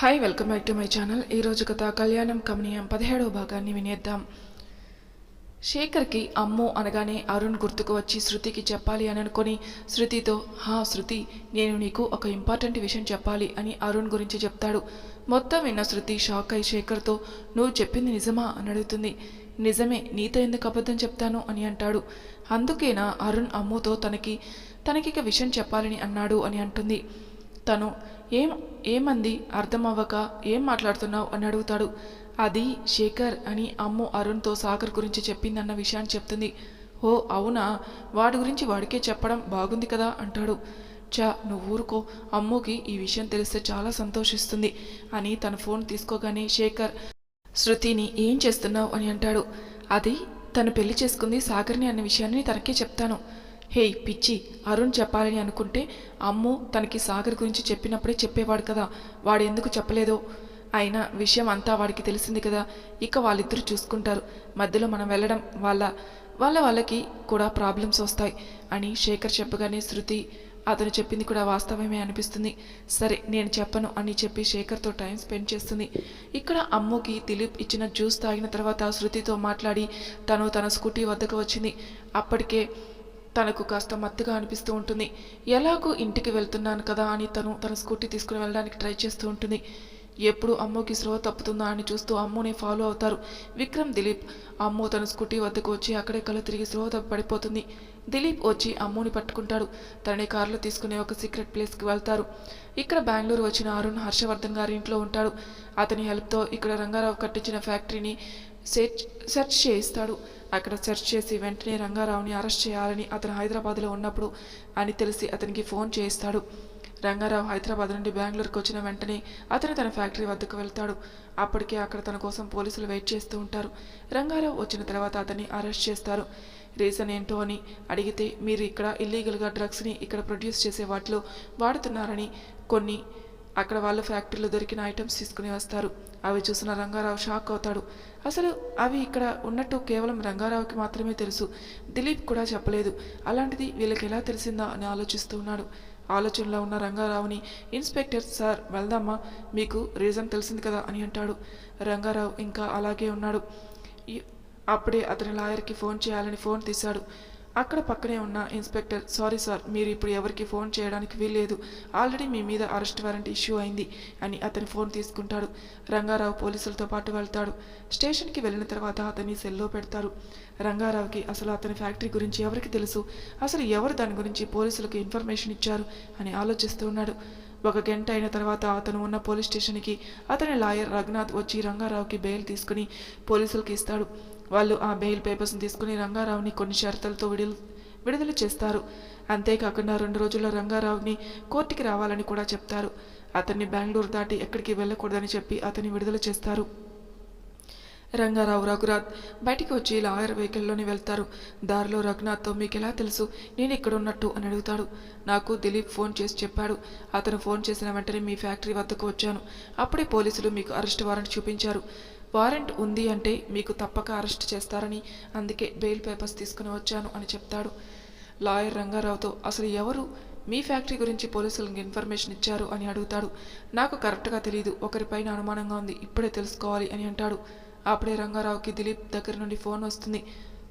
Hi welcome back to my channel ఈరోజు కథ కళ్యాణం కమనీయం పదిహేడవ భాగాన్ని వినేద్దాం. శేఖర్కి అమ్మో అనగానే అరుణ్ గుర్తుకు వచ్చి శృతికి చెప్పాలి అని అనుకొని శృతితో హా శృతి నేను నీకు ఒక ఇంపార్టెంట్ విషయం చెప్పాలి అని అరుణ్ గురించి చెప్తాడు. మొత్తం విన్న శృతి షాక్ అయి శేఖర్తో నువ్వు చెప్పింది నిజమా? అని అడుగుతుంది. నిజమే నీతో ఎందుకు అబద్ధం చెప్తాను? అని అంటాడు. అందుకేనా? అరుణ్ అమ్ముతో తనకి తనకి విషయం చెప్పాలని అన్నాడు అని అంటుంది. తను ఏం ఏమంది? అర్థమవ్వక ఏం మాట్లాడుతున్నావు? అని అడుగుతాడు. అది శేఖర్ అని అమ్ము అరుణ్తో సాగర్ గురించి చెప్పిందన్న విషయాన్ని చెప్తుంది. ఓ అవునా? వాడి గురించి వాడికే చెప్పడం బాగుంది కదా? అంటాడు. చా నువ్వు ఊరుకో. అమ్ముకి ఈ విషయం తెలిస్తే చాలా సంతోషిస్తుంది అని తన ఫోన్ తీసుకోగానే శేఖర్ శృతిని ఏం చేస్తున్నావు? అని అంటాడు. అది తను పెళ్ళి చేసుకుంది సాగర్ని అన్న విషయాన్ని తనకే చెప్తాను. హే పిచ్చి అరుణ్ చెప్పాలని అనుకుంటే అమ్ము తనకి సాగర్ గురించి చెప్పినప్పుడే చెప్పేవాడు కదా వాడు ఎందుకు చెప్పలేదో? అయినా విషయం అంతా వాడికి తెలిసింది కదా ఇక వాళ్ళిద్దరూ చూసుకుంటారు. మధ్యలో మనం వెళ్ళడం వాళ్ళ వాళ్ళ వాళ్ళకి కూడా ప్రాబ్లమ్స్ వస్తాయి అని శేఖర్ చెప్పగానే శృతి అతను చెప్పింది కూడా వాస్తవమే అనిపిస్తుంది. సరే నేను చెప్పను అని చెప్పి శేఖర్తో టైం స్పెండ్ చేస్తుంది. ఇక్కడ అమ్ముకి దిలీప్ ఇచ్చిన జ్యూస్ తాగిన తర్వాత శృతితో మాట్లాడి తను తన స్కూటీ వద్దకు వచ్చింది. అప్పటికే తనకు కాస్త మత్తుగా అనిపిస్తూ ఉంటుంది. ఎలాగో ఇంటికి వెళ్తున్నాను కదా అని తను తన స్కూటీ తీసుకుని వెళ్ళడానికి ట్రై చేస్తూ ఉంటుంది. ఎప్పుడు అమ్మోకి స్రో తప్పుతుందా అని చూస్తూ అమ్మోనే ఫాలో అవుతారు. విక్రమ్ దిలీప్ అమ్మో తన స్కూటీ వద్దకు వచ్చి అక్కడే కళ్ళు తిరిగి స్రో పడిపోతుంది. దిలీప్ వచ్చి అమ్మోని పట్టుకుంటాడు. తనని కారులో తీసుకుని ఒక సీక్రెట్ ప్లేస్కి వెళ్తారు. ఇక్కడ బెంగళూరు వచ్చిన అరుణ్ హర్షవర్ధన్ గారి ఇంట్లో ఉంటాడు. అతని హెల్ప్తో ఇక్కడ రంగారావు కట్టించిన ఫ్యాక్టరీని సెర్చ్ సెర్చ్ చేయిస్తాడు. అక్కడ సెర్చ్ చేసి వెంటనే రంగారావుని అరెస్ట్ చేయాలని అతను హైదరాబాద్లో ఉన్నప్పుడు అని తెలిసి అతనికి ఫోన్ చేయిస్తాడు రంగారావు హైదరాబాద్ నుండి బెంగళూరుకు వచ్చిన వెంటనే అతను తన ఫ్యాక్టరీ వద్దకు వెళ్తాడు. అప్పటికే అక్కడ తన కోసం పోలీసులు వెయిట్ చేస్తూ ఉంటారు. రంగారావు వచ్చిన తర్వాత అతన్ని అరెస్ట్ చేస్తారు. రీజన్ ఏంటో అని అడిగితే మీరు ఇక్కడ ఇల్లీగల్గా డ్రగ్స్ని ఇక్కడ ప్రొడ్యూస్ చేసే వాటిలో వాడుతున్నారని కొన్ని అక్కడ వాళ్ళ ఫ్యాక్టరీలో దొరికిన ఐటమ్స్ తీసుకుని వస్తారు. అవి చూసిన రంగారావు షాక్ అవుతాడు. అసలు అవి ఇక్కడ ఉన్నట్టు కేవలం రంగారావుకి మాత్రమే తెలుసు. దిలీప్ కూడా చెప్పలేదు. అలాంటిది వీళ్ళకి ఎలా తెలిసిందా అని ఆలోచిస్తూ ఉన్నాడు. ఆలోచనలో ఉన్న రంగారావుని ఇన్స్పెక్టర్ సార్ వెళ్దామా? మీకు రీజన్ తెలిసింది కదా అని అంటాడు. రంగారావు ఇంకా అలాగే ఉన్నాడు. అప్పుడే అతని లాయర్కి ఫోన్ చేయాలని ఫోన్ తీశాడు. అక్కడ పక్కనే ఉన్న ఇన్స్పెక్టర్ సారీ సార్ మీరు ఇప్పుడు ఎవరికి ఫోన్ చేయడానికి వీల్లేదు. ఆల్రెడీ మీ మీద అరెస్ట్ వారెంట్ ఇష్యూ అయింది అని అతని ఫోన్ తీసుకుంటాడు. రంగారావు పోలీసులతో పాటు వెళ్తాడు. స్టేషన్కి వెళ్ళిన తర్వాత అతన్ని సెల్లో పెడతారు. రంగారావుకి అసలు అతని ఫ్యాక్టరీ గురించి ఎవరికి తెలుసు? అసలు ఎవరు దాని గురించి పోలీసులకు ఇన్ఫర్మేషన్ ఇచ్చారు? అని ఆలోచిస్తూ ఉన్నాడు. ఒక గంట అయిన తర్వాత అతను ఉన్న పోలీస్ స్టేషన్కి అతని లాయర్ రఘునాథ్ వచ్చి రంగారావుకి బెయిల్ తీసుకుని పోలీసులకి ఇస్తాడు. వాళ్ళు ఆ బెయిల్ పేపర్స్ని తీసుకుని రంగారావుని కొన్ని షరతులతో విడుదల విడుదల చేస్తారు. అంతేకాకుండా రెండు రోజుల్లో రంగారావుని కోర్టుకి రావాలని కూడా చెప్తారు. అతన్ని బెంగళూరు దాటి ఎక్కడికి వెళ్ళకూడదని చెప్పి అతన్ని విడుదల చేస్తారు. రంగారావు రఘునాథ్ బయటికి వచ్చి లాయర్ వెహికల్లోనే వెళ్తారు. దారిలో రఘునాథ్తో మీకు ఎలా తెలుసు? నేను ఇక్కడ ఉన్నట్టు అని అడుగుతాడు. నాకు దిలీప్ ఫోన్ చేసి చెప్పాడు. అతను ఫోన్ చేసిన వెంటనే మీ ఫ్యాక్టరీ వద్దకు వచ్చాను. అప్పుడే పోలీసులు మీకు అరెస్ట్ వారెంట్ చూపించారు. వారెంట్ ఉంది అంటే మీకు తప్పక అరెస్ట్ చేస్తారని అందుకే బెయిల్ పేపర్స్ తీసుకుని వచ్చాను అని చెప్తాడు. లాయర్ రంగారావుతో అసలు ఎవరు? మీ ఫ్యాక్టరీ గురించి పోలీసులకు ఇన్ఫర్మేషన్ ఇచ్చారు? అని అడుగుతాడు. నాకు కరెక్ట్గా తెలియదు ఒకరిపైన అనుమానంగా ఉంది. ఇప్పుడే తెలుసుకోవాలి అని అంటాడు. అప్పుడే రంగారావుకి దిలీప్ దగ్గర నుండి ఫోన్ వస్తుంది.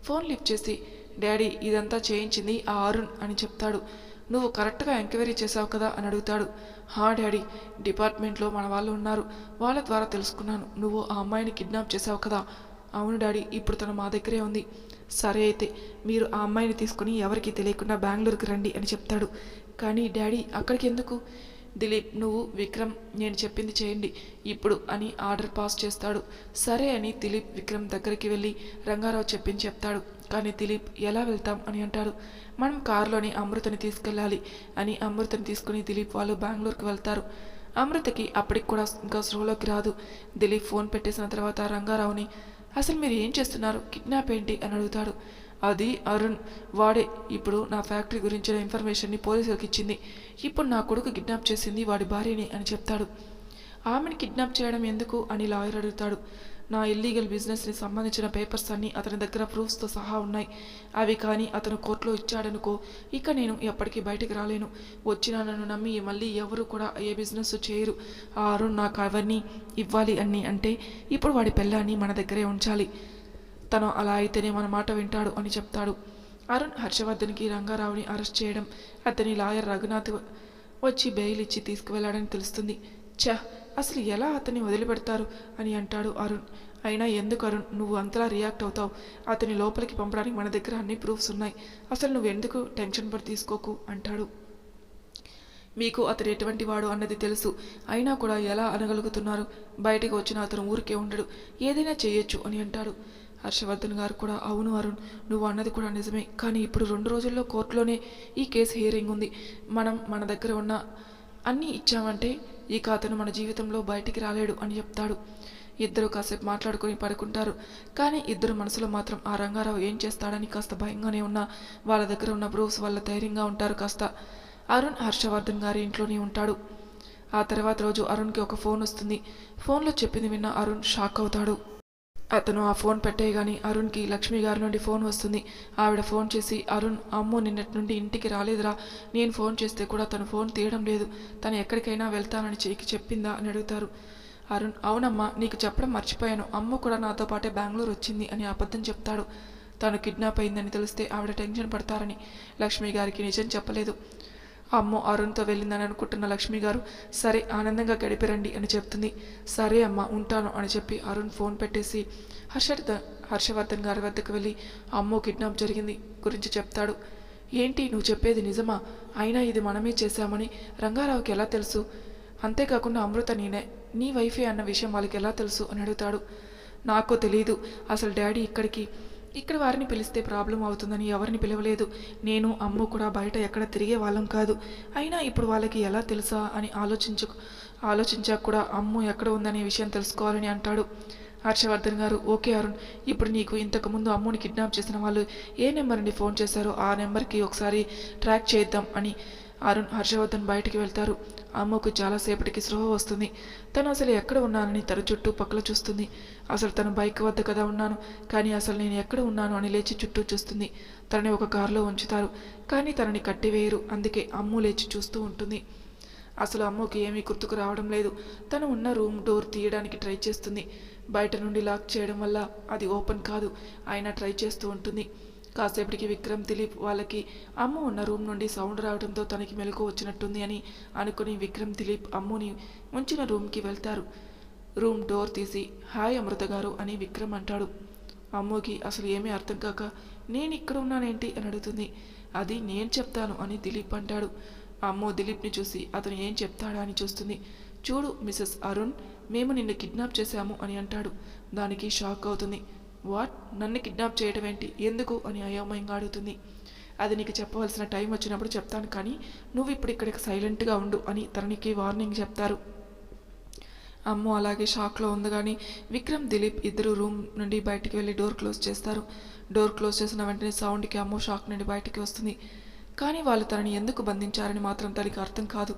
ఫోన్ లిఫ్ట్ చేసి డాడీ ఇదంతా చేయించింది ఆ అరుణ్ అని చెప్తాడు. నువ్వు కరెక్ట్గా ఎంక్వైరీ చేసావు కదా? అని అడుగుతాడు. హా డాడీ డిపార్ట్మెంట్లో మన వాళ్ళు ఉన్నారు. వాళ్ళ ద్వారా తెలుసుకున్నాను. నువ్వు ఆ అమ్మాయిని కిడ్నాప్ చేసావు కదా? అవును డాడీ ఇప్పుడు తను మా దగ్గరే ఉంది. సరే అయితే మీరు ఆ అమ్మాయిని తీసుకుని ఎవరికి తెలియకుండా బెంగళూరుకి రండి అని చెప్తాడు. కానీ డాడీ అక్కడికి ఎందుకు? దిలీప్ నువ్వు విక్రమ్ నేను చెప్పింది చేయండి ఇప్పుడు అని ఆర్డర్ పాస్ చేస్తాడు. సరే అని దిలీప్ విక్రమ్ దగ్గరికి వెళ్ళి రంగారావు చెప్పింది చెప్తాడు. కానీ దిలీప్ ఎలా వెళ్తాం అని అంటాడు. మనం కారులోని అమృతని తీసుకెళ్ళాలి అని అమృతని తీసుకుని దిలీప్ వాళ్ళు బెంగళూరుకి వెళ్తారు. అమృతకి అప్పటికి కూడా ఇంకా స్రోలోకి రాదు. దిలీప్ ఫోన్ పెట్టేసిన తర్వాత రంగారావుని అసలు మీరు ఏం చేస్తున్నారు? కిడ్నాప్ ఏంటి? అని అడుగుతాడు. అది అరుణ్. వాడే ఇప్పుడు నా ఫ్యాక్టరీ గురించిన ఇన్ఫర్మేషన్ని పోలీసులకు ఇచ్చింది. ఇప్పుడు నా కొడుకు కిడ్నాప్ చేసింది వాడి భార్యని అని చెప్తాడు. ఆమెను కిడ్నాప్ చేయడం ఎందుకు అని లాయర్ అడుగుతాడు. నా ఇల్లీగల్ బిజినెస్ని సంబంధించిన పేపర్స్ అన్నీ అతని దగ్గర ప్రూఫ్స్తో సహా ఉన్నాయి. అవి కానీ అతను కోర్టులో ఇచ్చాడనుకో ఇక నేను ఎప్పటికీ బయటికి రాలేను. వచ్చిన నన్ను నమ్మి మళ్ళీ ఎవరు కూడా ఏ బిజినెస్ చేయరు. ఆ అరుణ్ నాకు అవన్నీ ఇవ్వాలి అని అంటే ఇప్పుడు వాడి పెళ్ళాన్ని మన దగ్గరే ఉంచాలి. తను అలా అయితేనే మన మాట వింటాడు అని చెప్తాడు. అరుణ్ హర్షవర్ధన్కి రంగారావుని అరెస్ట్ చేయడం అతని లాయర్ రఘునాథ్ వచ్చి బెయిల్ ఇచ్చి తీసుకువెళ్ళాడని తెలుస్తుంది. ఛ అసలు ఎలా అతన్ని వదిలిపెడతారు అని అంటాడు అరుణ్. అయినా ఎందుకు అరుణ్ నువ్వు అంతలా రియాక్ట్ అవుతావు? అతని లోపలికి పంపడానికి మన దగ్గర అన్ని ప్రూఫ్స్ ఉన్నాయి. అసలు నువ్వు ఎందుకు టెన్షన్ పడి తీసుకోకు? అంటాడు. మీకు అతడు ఎటువంటి వాడు అన్నది తెలుసు. అయినా కూడా ఎలా అనగలుగుతున్నారు? బయటకు వచ్చిన అతను ఊరికే ఉండడు. ఏదైనా చేయొచ్చు అని అంటాడు. హర్షవర్ధన్ గారు కూడా అవును అరుణ్ నువ్వు అన్నది కూడా నిజమే. కానీ ఇప్పుడు రెండు రోజుల్లో కోర్టులోనే ఈ కేసు హియరింగ్ ఉంది. మనం మన దగ్గర ఉన్న అన్నీ ఇచ్చామంటే ఇక అతను మన జీవితంలో బయటికి రాలేడు అని చెప్తాడు. ఇద్దరు కాసేపు మాట్లాడుకొని పడుకుంటారు. కానీ ఇద్దరు మనసులో మాత్రం ఆ రంగారావు ఏం చేస్తాడని కాస్త భయంగానే ఉన్నా. వాళ్ళ దగ్గర ఉన్న ప్రూఫ్స్ వల్ల ధైర్యంగా ఉంటారు కాస్త. అరుణ్ హర్షవర్ధన్ గారి ఇంట్లోనే ఉంటాడు. ఆ తర్వాత రోజు అరుణ్కి ఒక ఫోన్ వస్తుంది. ఫోన్లో చెప్పింది విన్న అరుణ్ షాక్ అవుతాడు. అతను ఆ ఫోన్ పెట్టేయగాని అరుణ్కి లక్ష్మి గారి నుండి ఫోన్ వస్తుంది. ఆవిడ ఫోన్ చేసి అరుణ్ అమ్మో నిన్నటి నుండి ఇంటికి రాలేదురా. నేను ఫోన్ చేస్తే కూడా తను ఫోన్ తీయడం లేదు. తను ఎక్కడికైనా వెళ్తానని చేకి చెప్పిందా? అని అడుగుతారు. అరుణ్ అవునమ్మా నీకు చెప్పడం మర్చిపోయాను. అమ్మ కూడా నాతో పాటే బెంగళూరు వచ్చింది అని అబద్ధం చెప్తాడు. తను కిడ్నాప్ అయిందని తెలిస్తే ఆవిడ టెన్షన్ పడతారని లక్ష్మి గారికి నిజం చెప్పలేదు. అమ్మో అరుణ్తో వెళ్ళిందని అనుకుంటున్న లక్ష్మి గారు సరే ఆనందంగా గడిపిరండి అని చెప్తుంది. సరే అమ్మ ఉంటాను అని చెప్పి అరుణ్ ఫోన్ పెట్టేసి హర్షవర్ధ హర్షవర్ధన్ గారి వద్దకు వెళ్ళి అమ్మో కిడ్నాప్ జరిగింది గురించి చెప్తాడు. ఏంటి నువ్వు చెప్పేది నిజమా? అయినా ఇది మనమే చేశామని రంగారావుకి ఎలా తెలుసు? అంతేకాకుండా అమృత నేనే నీ వైఫే అన్న విషయం వాళ్ళకి ఎలా తెలుసు అని అడుగుతాడు. నాకు తెలియదు అసలు డాడీ ఇక్కడికి ఇక్కడ వారిని పిలిస్తే ప్రాబ్లం అవుతుందని ఎవరిని పిలవలేదు. నేను అమ్ము కూడా బయట ఎక్కడ తిరిగే వాళ్ళం కాదు. అయినా ఇప్పుడు వాళ్ళకి ఎలా తెలుసా అని ఆలోచించు ఆలోచించాక కూడా అమ్ము ఎక్కడ ఉందనే విషయం తెలుసుకోవాలని అంటాడు. హర్షవర్ధన్ గారు ఓకే అరుణ్ ఇప్పుడు నీకు ఇంతకుముందు అమ్ముని కిడ్నాప్ చేసిన వాళ్ళు ఏ నెంబర్ నుండి ఫోన్ చేశారో ఆ నెంబర్కి ఒకసారి ట్రాక్ చేద్దాం అని అరుణ్ హర్షవర్ధన్ బయటికి వెళ్తారు. అమ్మకు చాలాసేపటికి స్రోహ వస్తుంది. తను అసలు ఎక్కడ ఉన్నానని తన చుట్టూ పక్కల చూస్తుంది. అసలు తను బైక్ వద్ద కదా ఉన్నాను కానీ అసలు నేను ఎక్కడ ఉన్నాను అని లేచి చుట్టూ చూస్తుంది. తనని ఒక కారులో ఉంచుతారు కానీ తనని కట్టివేయరు. అందుకే అమ్ము లేచి చూస్తూ ఉంటుంది. అసలు అమ్మకి ఏమీ గుర్తుకు రావడం లేదు. తను ఉన్న రూమ్ డోర్ తీయడానికి ట్రై చేస్తుంది. బయట నుండి లాక్ చేయడం వల్ల అది ఓపెన్ కాదు. అయినా ట్రై చేస్తూ ఉంటుంది. కాసేపటికి విక్రమ్ దిలీప్ వాళ్ళకి అమ్మ ఉన్న రూమ్ నుండి సౌండ్ రావడంతో తనకి మెలకు వచ్చినట్టుంది అని అనుకుని విక్రమ్ దిలీప్ అమ్ముని ఉంచిన రూమ్కి వెళ్తారు. రూమ్ డోర్ తీసి హాయ్ అమృత గారు అని విక్రమ్ అంటాడు. అమ్మోకి అసలు ఏమీ అర్థం కాక నేను ఇక్కడ ఉన్నానేంటి? అని అడుగుతుంది. అది నేను చెప్తాను అని దిలీప్ అంటాడు. అమ్మో దిలీప్ని చూసి అతను ఏం చెప్తాడా అని చూస్తుంది. చూడు మిసెస్ అరుణ్ మేము నిన్ను కిడ్నాప్ చేశాము అని అంటాడు. దానికి షాక్ అవుతుంది. వాట్? నన్ను కిడ్నాప్ చేయడం ఏంటి? ఎందుకు? అని అయోమయంగా అడుగుతుంది. అది నీకు చెప్పవలసిన టైం వచ్చినప్పుడు చెప్తాను కానీ నువ్వు ఇప్పుడు ఇక్కడికి సైలెంట్గా ఉండు అని తననికి వార్నింగ్ చెప్తారు. అమ్మో అలాగే షాక్లో ఉంది కానీ విక్రమ్ దిలీప్ ఇద్దరు రూమ్ నుండి బయటికి వెళ్ళి డోర్ క్లోజ్ చేస్తారు. డోర్ క్లోజ్ చేసిన వెంటనే సౌండ్కి అమ్మో షాక్ నుండి బయటికి వస్తుంది. కానీ వాళ్ళు తనని ఎందుకు బంధించారని మాత్రం తనకి అర్థం కాదు.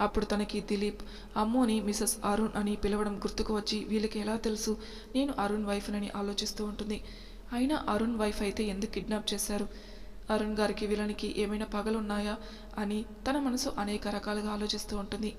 అప్పుడు తనకి దిలీప్ అమ్మోని మిసెస్ అరుణ్ అని పిలవడం గుర్తుకు వచ్చి వీళ్ళకి ఎలా తెలుసు? నేను అరుణ్ వైఫ్నని ఆలోచిస్తూ ఉంటుంది. అయినా అరుణ్ వైఫ్ అయితే ఎందుకు కిడ్నాప్ చేశారు? అరుణ్ గారికి వీళ్ళనికి ఏమైనా పగలున్నాయా? అని తన మనసు అనేక రకాలుగా ఆలోచిస్తూ ఉంటుంది.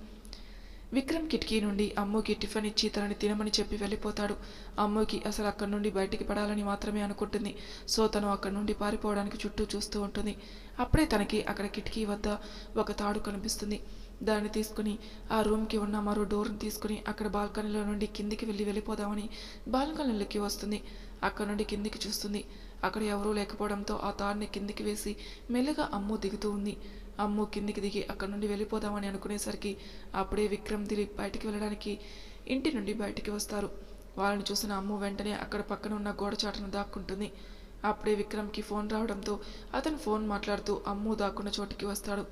విక్రమ్ కిటికీ నుండి అమ్మోకి టిఫిన్ ఇచ్చి తనని తినమని చెప్పి వెళ్ళిపోతాడు. అమ్మోకి అసలు అక్కడి నుండి బయటికి పడాలని మాత్రమే అనుకుంటుంది. సో తను అక్కడి నుండి పారిపోవడానికి చుట్టూ చూస్తూ ఉంటుంది. అప్పుడే తనకి అక్కడ కిటికీ వద్ద ఒక తాడు కనిపిస్తుంది. దాన్ని తీసుకుని ఆ రూమ్కి ఉన్న మరో డోర్ని తీసుకుని అక్కడ బాల్కనీలో నుండి కిందికి వెళ్ళి వెళ్ళిపోదామని బాల్కనీలోకి వస్తుంది. అక్కడ నుండి కిందికి చూస్తుంది. అక్కడ ఎవరూ లేకపోవడంతో ఆ తాడుని కిందికి వేసి మెల్లగా అమ్ము దిగుతూ ఉంది. అమ్ము కిందికి దిగి అక్కడ నుండి వెళ్ళిపోదామని అనుకునేసరికి అప్పుడే విక్రమ్ దిలీప్ బయటికి వెళ్ళడానికి ఇంటి నుండి బయటికి వస్తారు. వాళ్ళని చూసిన అమ్ము వెంటనే అక్కడ పక్కన ఉన్న గోడచాటను దాక్కుంటుంది. అప్పుడే విక్రమ్కి ఫోన్ రావడంతో అతను ఫోన్ మాట్లాడుతూ అమ్ము దాక్కున్న చోటికి వస్తాడు.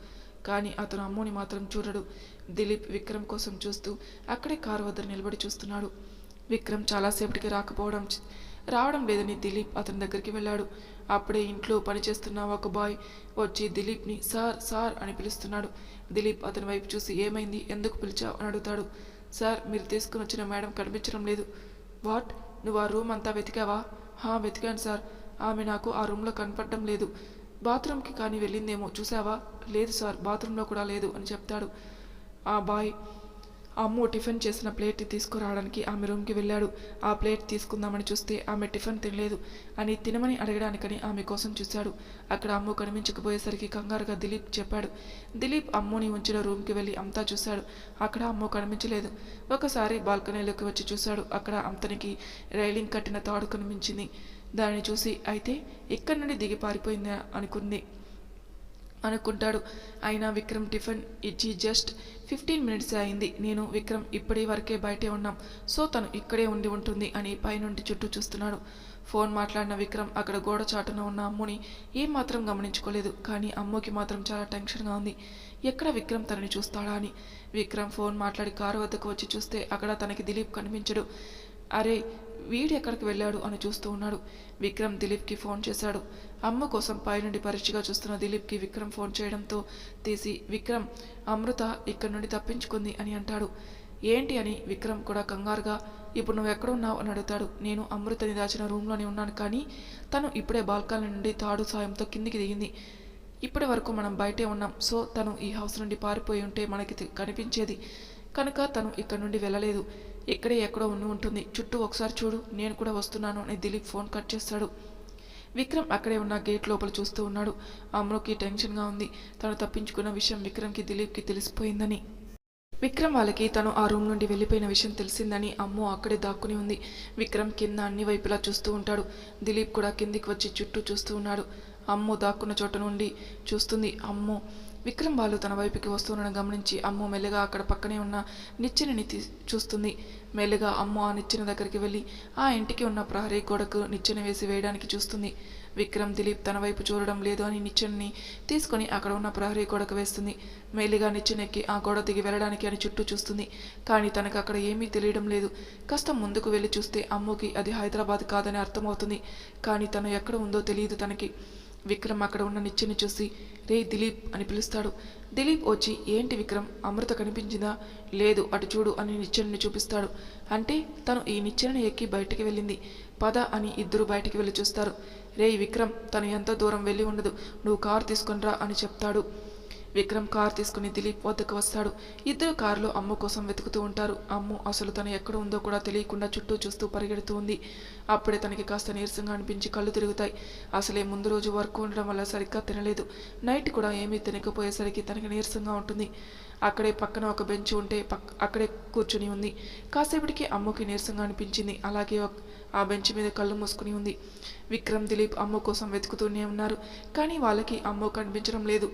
కానీ అతను అమ్మోని మాత్రం చూడడు. దిలీప్ విక్రమ్ కోసం చూస్తూ అక్కడే కారు వద్ద నిలబడి చూస్తున్నాడు. విక్రమ్ చాలాసేపటికి రాకపోవడం రావడం లేదని దిలీప్ అతని దగ్గరికి వెళ్ళాడు. అప్పుడే ఇంట్లో పనిచేస్తున్న ఒక బాయ్ వచ్చి దిలీప్ని సార్ సార్ అని పిలుస్తున్నాడు. దిలీప్ అతని వైపు చూసి ఏమైంది? ఎందుకు పిలిచావు? అని అడుగుతాడు. సార్ మీరు తీసుకుని వచ్చిన మేడం కనిపించడం లేదు. వాట్? నువ్వు ఆ రూమ్ అంతా వెతికావా? హా వెతికాను సార్. ఆమె నాకు ఆ రూమ్లో కనపడడం లేదు. బాత్రూమ్కి కానీ వెళ్ళిందేమో చూసావా? లేదు సార్ బాత్రూంలో కూడా లేదు అని చెప్తాడు ఆ బాయ్. అమ్ము టిఫిన్ చేసిన ప్లేట్ తీసుకురావడానికి ఆమె రూమ్కి వెళ్ళాడు. ఆ ప్లేట్ తీసుకుందామని చూస్తే ఆమె టిఫిన్ తినలేదు అని తినమని అడగడానికని ఆమె కోసం చూశాడు. అక్కడ అమ్ము కనిపించకపోయేసరికి కంగారుగా దిలీప్ చెప్పాడు. దిలీప్ అమ్ముని ఉంచిన రూమ్కి వెళ్ళి అంతా చూశాడు. అక్కడ అమ్ము కనిపించలేదు. ఒకసారి బాల్కనీలోకి వచ్చి చూశాడు. అక్కడ అతనికి రైలింగ్ కట్టిన తాడు కనిపించింది. దానిని చూసి అయితే ఇక్కడి నుండి దిగి పారిపోయిందా? అనుకుంది. అనుకుంటాడు. అయినా విక్రమ్ టిఫిన్ ఇచ్చి జస్ట్ ఫిఫ్టీన్ మినిట్స్ అయింది. నేను విక్రమ్ ఇప్పటి వరకే బయటే ఉన్నాం. సో తను ఇక్కడే ఉండి ఉంటుంది అని పైనుండి చుట్టూ చూస్తున్నాడు. ఫోన్ మాట్లాడిన విక్రమ్ అక్కడ గోడ చాటున ఉన్న అమ్ముని ఏమాత్రం గమనించుకోలేదు. కానీ అమ్ముకి మాత్రం చాలా టెన్షన్గా ఉంది. ఎక్కడ విక్రమ్ తనని చూస్తాడా అని? విక్రమ్ ఫోన్ మాట్లాడి కారు వద్దకు వచ్చి చూస్తే అక్కడ తనకి దిలీప్ కనిపించడు. అరే వీడు ఎక్కడికి వెళ్ళాడు అని చూస్తూ ఉన్నాడు. విక్రమ్ దిలీప్కి ఫోన్ చేశాడు. అమ్మ కోసం పైనుండి పరీక్షగా చూస్తున్న దిలీప్కి విక్రమ్ ఫోన్ చేయడంతో తీసి విక్రమ్ అమృత ఇక్కడి నుండి తప్పించుకుంది అని అంటాడు. ఏంటి అని? విక్రమ్ కూడా కంగారుగా ఇప్పుడు నువ్వు ఎక్కడున్నావు అని అడుగుతాడు. నేను అమృతని దాచిన రూమ్లోనే ఉన్నాను కానీ తను ఇప్పుడే బాల్కనీ నుండి తాడు సాయంతో కిందికి దిగింది. ఇప్పటి వరకు మనం బయటే ఉన్నాం. సో తను ఈ హౌస్ నుండి పారిపోయి ఉంటే మనకి కనిపించేది కనుక తను ఇక్కడ నుండి వెళ్ళలేదు. ఇక్కడే ఎక్కడో ఉండి ఉంటుంది. చుట్టూ ఒకసారి చూడు నేను కూడా వస్తున్నాను అని దిలీప్ ఫోన్ కట్ చేస్తాడు. విక్రమ్ అక్కడే ఉన్న గేట్ లోపల చూస్తూ ఉన్నాడు. అమ్రోకి టెన్షన్గా ఉంది. తను తప్పించుకున్న విషయం విక్రమ్కి దిలీప్కి తెలిసిపోయిందని. విక్రమ్ వాళ్ళకి తను ఆ రూమ్ నుండి వెళ్ళిపోయిన విషయం తెలిసిందని అమ్మో అక్కడే దాక్కుని ఉంది. విక్రమ్ కింద అన్ని వైపులా చూస్తూ ఉంటాడు. దిలీప్ కూడా కిందికి వచ్చి చుట్టూ చూస్తూ ఉన్నాడు. అమ్మో దాక్కున్న చోట నుండి చూస్తుంది. అమ్మో విక్రమ్ వాళ్ళు తన వైపుకి వస్తుండడం గమనించి అమ్ము మెల్లగా అక్కడ పక్కనే ఉన్న నిచ్చెనని చూస్తుంది. మెల్లగా అమ్ము ఆ నిచ్చెన దగ్గరికి వెళ్ళి ఆ ఇంటికి ఉన్న ప్రహరీ గోడకు నిచ్చెన వేసి వేయడానికి చూస్తుంది. విక్రమ్ దిలీప్ తన వైపు చూడడం లేదు అని నిచ్చెనని తీసుకొని అక్కడ ఉన్న ప్రహరీ గోడకు వేస్తుంది. మెల్లిగా నిచ్చెనెక్కి ఆ గోడ దిగి వెళ్ళడానికి అని చుట్టూ చూస్తుంది. కానీ తనకు అక్కడ ఏమీ తెలియడం లేదు. కాస్త ముందుకు వెళ్ళి చూస్తే అమ్ముకి అది హైదరాబాద్ కాదని అర్థమవుతుంది. కానీ తను ఎక్కడ ఉందో తెలియదు తనకి. విక్రమ్ అక్కడ ఉన్న నిచ్చెని చూసి రే దిలీప్ అని పిలుస్తాడు. దిలీప్ వచ్చి ఏంటి విక్రమ్ అమృత కనిపించిందా? లేదు అటు చూడు అని నిచ్చెనని చూపిస్తాడు. అంటే తను ఈ నిచ్చెనని ఎక్కి బయటికి వెళ్ళింది. పద అని ఇద్దరు బయటికి వెళ్ళి చూస్తారు. రేయ్ విక్రమ్ తను ఎంత దూరం వెళ్ళి ఉండదు. నువ్వు కారు తీసుకొనిరా అని చెప్తాడు. విక్రమ్ కార్ తీసుకుని దిలీప్ వద్దకు వస్తాడు. ఇద్దరు కారులో అమ్ము కోసం వెతుకుతూ ఉంటారు. అమ్ము అసలు తను ఎక్కడ ఉందో కూడా తెలియకుండా చుట్టూ చూస్తూ పరిగెడుతూ ఉంది. అప్పుడే తనకి కాస్త నీరసంగా అనిపించి కళ్ళు తిరుగుతాయి. అసలే ముందు రోజు వర్క్ ఉండడం వల్ల సరిగ్గా తినలేదు. నైట్ కూడా ఏమీ తినకపోయేసరికి తనకి నీరసంగా ఉంటుంది. అక్కడే పక్కన ఒక బెంచ్ ఉంటే పక్ అక్కడే కూర్చుని ఉంది. కాసేపటికి అమ్ముకి నీరసంగా అనిపించింది. అలాగే ఆ బెంచ్ మీద కళ్ళు మూసుకుని ఉంది. విక్రమ్ దిలీప్ అమ్మ కోసం వెతుకుతూనే ఉన్నారు. కానీ వాళ్ళకి అమ్మ కనిపించడం లేదు.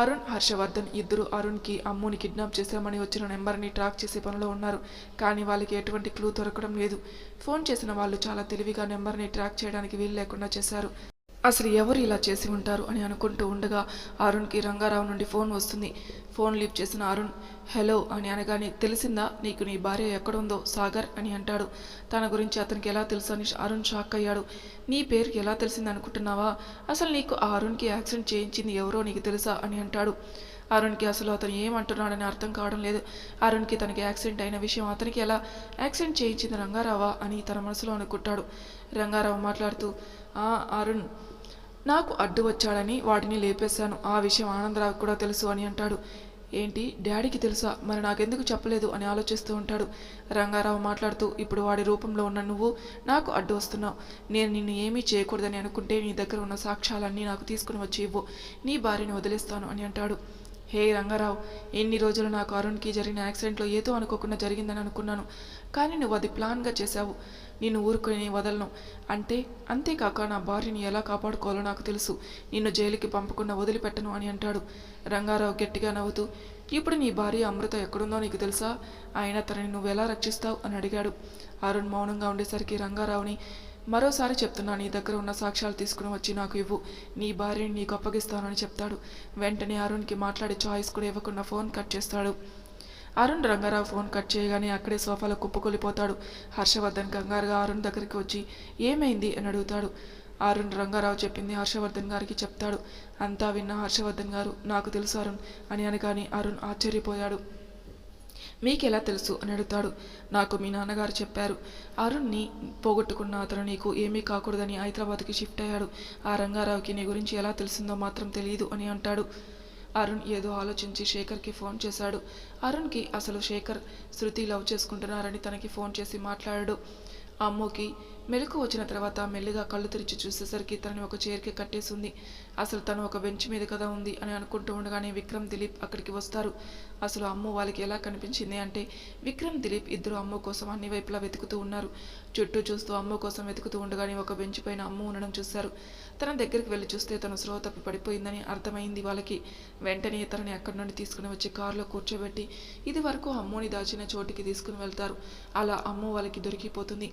అరుణ్ హర్షవర్ధన్ ఇద్దరు అరుణ్కి అమ్ముని కిడ్నాప్ చేశామని వచ్చిన నెంబర్ని ట్రాక్ చేసే పనిలో ఉన్నారు. కానీ వాళ్ళకి ఎటువంటి క్లూ దొరకడం లేదు. ఫోన్ చేసిన వాళ్ళు చాలా తెలివిగా నెంబర్ని ట్రాక్ చేయడానికి వీలు లేకుండా చేశారు. అసలు ఎవరు ఇలా చేసి ఉంటారు అని అనుకుంటూ ఉండగా అరుణ్కి రంగారావు నుండి ఫోన్ వస్తుంది. ఫోన్ లిఫ్ట్ చేసిన అరుణ్ హలో అని అనగానే తెలిసిందా? నీకు నీ భార్య ఎక్కడుందో? సాగర్ అని అంటాడు. తన గురించి అతనికి ఎలా తెలుసు అని అరుణ్ షాక్ అయ్యాడు. నీ పేరు ఎలా తెలిసింది అనుకుంటున్నావా? అసలు నీకు ఆ అరుణ్కి యాక్సిడెంట్ చేయించింది ఎవరో నీకు తెలుసా? అని అంటాడు. అరుణ్కి అసలు అతను ఏమంటున్నాడని అర్థం కావడం లేదు. అరుణ్కి తనకి యాక్సిడెంట్ అయిన విషయం అతనికి ఎలా? యాక్సిడెంట్ చేయించింది రంగారావా? అని తన మనసులో అనుకుంటాడు. రంగారావు మాట్లాడుతూ "ఆ, అరుణ్ నాకు అడ్డు వచ్చాడని వాటిని లేపేశాను. ఆ విషయం ఆనందరావు కూడా తెలుసు అని అంటాడు. ఏంటి? డాడీకి తెలుసా? మరి నాకెందుకు చెప్పలేదు అని ఆలోచిస్తూ ఉంటాడు. రంగారావు మాట్లాడుతూ ఇప్పుడు వాడి రూపంలో ఉన్న నువ్వు నాకు అడ్డు వస్తున్నావు. నేను నిన్ను ఏమీ చేయకూడదని అనుకుంటే నీ దగ్గర ఉన్న సాక్ష్యాలన్నీ నాకు తీసుకుని వచ్చి ఇవ్వు. నీ భార్యని వదిలేస్తాను అని అంటాడు. హే రంగారావు ఎన్ని రోజులు నాకు అరుణ్కి జరిగిన యాక్సిడెంట్లో ఏదో అనుకోకుండా జరిగిందని అనుకున్నాను. కానీ నువ్వు అది ప్లాన్గా చేశావు. నిన్ను ఊరుకొని వదలను. అంటే అంతేకాక నా భార్యని ఎలా కాపాడుకోవాలో నాకు తెలుసు. నిన్ను జైలుకి పంపకుండా వదిలిపెట్టను అని అంటాడు. రంగారావు గట్టిగా నవ్వుతూ ఇప్పుడు నీ భార్య అమృత ఎక్కడుందో నీకు తెలుసా? ఆయన తనని నువ్వు ఎలా రక్షిస్తావు? అని అడిగాడు. అరుణ్ మౌనంగా ఉండేసరికి రంగారావుని మరోసారి చెప్తున్నా నీ దగ్గర ఉన్న సాక్ష్యాలు తీసుకుని వచ్చి నాకు ఇవ్వు. నీ భార్యని నీకు అప్పగిస్తానని చెప్తాడు. వెంటనే అరుణ్కి మాట్లాడే చాయిస్ కూడా ఇవ్వకుండా ఫోన్ కట్ చేస్తాడు. అరుణ్ రంగారావు ఫోన్ కట్ చేయగానే అక్కడే సోఫాలో కుప్పకొలిపోతాడు. హర్షవర్ధన్ కంగారుగా అరుణ్ దగ్గరికి వచ్చి ఏమైంది? అని అడుగుతాడు. అరుణ్ రంగారావు చెప్పింది హర్షవర్ధన్ గారికి చెప్తాడు. అంతా విన్న హర్షవర్ధన్ గారు నాకు తెలుసు అరుణ్ అని అనగానే అరుణ్ ఆశ్చర్యపోయాడు. మీకెలా తెలుసు? అని అడుగుతాడు. నాకు మీ నాన్నగారు చెప్పారు. అరుణ్ని పోగొట్టుకున్న అతను నీకు ఏమీ కాకూడదని హైదరాబాద్కి షిఫ్ట్ అయ్యాడు. ఆ రంగారావుకి నీ గురించి ఎలా తెలిసిందో మాత్రం తెలియదు అని అంటాడు. అరుణ్ ఏదో ఆలోచించి శేఖర్కి ఫోన్ చేశాడు. అరుణ్కి అసలు శేఖర్ శృతి లవ్ చేసుకుంటున్నారని తనకి ఫోన్ చేసి మాట్లాడాడు. అమ్మోకి మెలకు వచ్చిన తర్వాత మెల్లిగా కళ్ళు తెరిచి చూసేసరికి తనని ఒక చైర్కి కట్టేసింది. అసలు తను ఒక బెంచ్ మీద కదా ఉంది అని అనుకుంటూ ఉండగానే విక్రమ్ దిలీప్ అక్కడికి వస్తారు. అసలు అమ్ము వాళ్ళకి ఎలా కనిపించింది అంటే విక్రమ్ దిలీప్ ఇద్దరు అమ్ము కోసం అన్ని వైపులా వెతుకుతూ ఉన్నారు. చుట్టూ చూస్తూ అమ్ము కోసం వెతుకుతూ ఉండగానే ఒక బెంచ్ పైన అమ్ము ఉండడం చూశారు. తన దగ్గరికి వెళ్ళి చూస్తే తను స్రో తప్పి పడిపోయిందని అర్థమైంది వాళ్ళకి. వెంటనే తనని అక్కడి నుండి తీసుకుని వచ్చి కారులో కూర్చోబెట్టి ఇది వరకు అమ్మోని దాచిన చోటికి తీసుకుని వెళ్తారు. అలా అమ్ము వాళ్ళకి దొరికిపోతుంది.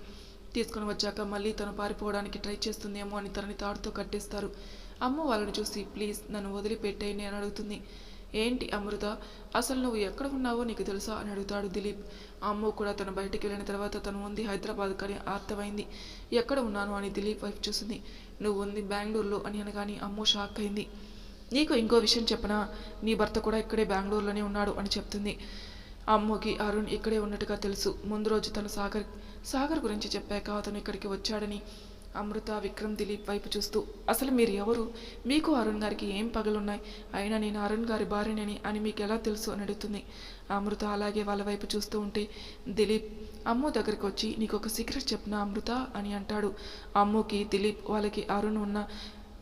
తీసుకుని వచ్చాక మళ్ళీ తను పారిపోవడానికి ట్రై చేస్తుందేమో అని తనని తాడుతో కట్టేస్తారు. అమ్మ వాళ్ళని చూసి ప్లీజ్ నన్ను వదిలిపెట్టేయని అని అడుగుతుంది. ఏంటి అమృత? అసలు నువ్వు ఎక్కడ ఉన్నావో నీకు తెలుసా? అని అడుగుతాడు దిలీప్. అమ్మ కూడా తను బయటికి వెళ్ళిన తర్వాత తను ఉంది హైదరాబాద్ కానీ అర్థమైంది. ఎక్కడ ఉన్నాను? అని దిలీప్ వైపు చూసింది. నువ్వు ఉంది బెంగళూరులో అని అనగాని అమ్మో షాక్ అయింది. నీకు ఇంకో విషయం చెప్పనా? నీ భర్త కూడా ఇక్కడే బెంగళూరులోనే ఉన్నాడు అని చెప్తుంది. అమ్మకి అరుణ్ ఇక్కడే ఉన్నట్టుగా తెలుసు. ముందు రోజు తను సాగర్ సాగర్ గురించి చెప్పాక అతను ఇక్కడికి వచ్చాడని అమృత విక్రమ్ దిలీప్ వైపు చూస్తూ అసలు మీరు ఎవరు? మీకు అరుణ్ గారికి ఏం పగలున్నాయి? అయినా నేను అరుణ్ గారి భార్యనని అని మీకు ఎలా తెలుసు? అని అడుగుతుంది. అమృత అలాగే వాళ్ళ వైపు చూస్తూ ఉంటే దిలీప్ అమ్ము దగ్గరికి వచ్చి నీకు ఒక సీక్రెట్ చెప్పిన అమృత? అని అంటాడు. అమ్ముకి దిలీప్ వాళ్ళకి అరుణ్ ఉన్న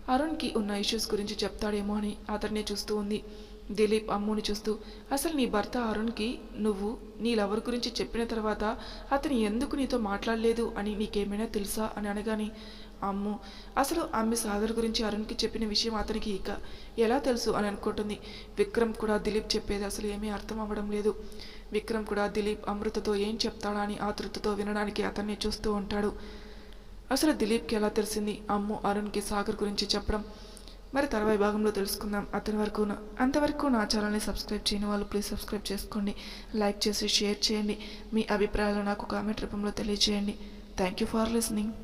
అరుణ్కి ఉన్న ఇష్యూస్ గురించి చెప్తాడేమో అని అతన్నే చూస్తూ ఉంది. దిలీప్ అమ్ముని చూస్తూ అసలు నీ భర్త అరుణ్కి నువ్వు నీ లవర్ గురించి చెప్పిన తర్వాత అతను ఎందుకు నీతో మాట్లాడలేదు అని నీకేమైనా తెలుసా? అని అనగానే అమ్ము అసలు ఆమె సాగర్ గురించి అరుణ్కి చెప్పిన విషయం అతనికి ఇక ఎలా తెలుసు? అని అనుకుంటుంది. విక్రమ్ కూడా దిలీప్ చెప్పేది అసలు ఏమీ అర్థం అవ్వడం లేదు. విక్రమ్ కూడా దిలీప్ అమృతతో ఏం చెప్తాడా అని ఆతృతతో వినడానికి అతన్ని చూస్తూ ఉంటాడు. అసలు దిలీప్కి ఎలా తెలిసింది? అమ్ము అరుణ్కి సాగర్ గురించి చెప్పడం. మరి తర్వాయి భాగంలో తెలుసుకుందాం. అతని వరకు అంతవరకు నా ఛానల్ని సబ్స్క్రైబ్ చేయని వాళ్ళు ప్లీజ్ సబ్స్క్రైబ్ చేసుకోండి. లైక్ చేసి షేర్ చేయండి. మీ అభిప్రాయాలు నాకు కామెంట్ రూపంలో తెలియజేయండి థ్యాంక్ యూ ఫర్ లిసనింగ్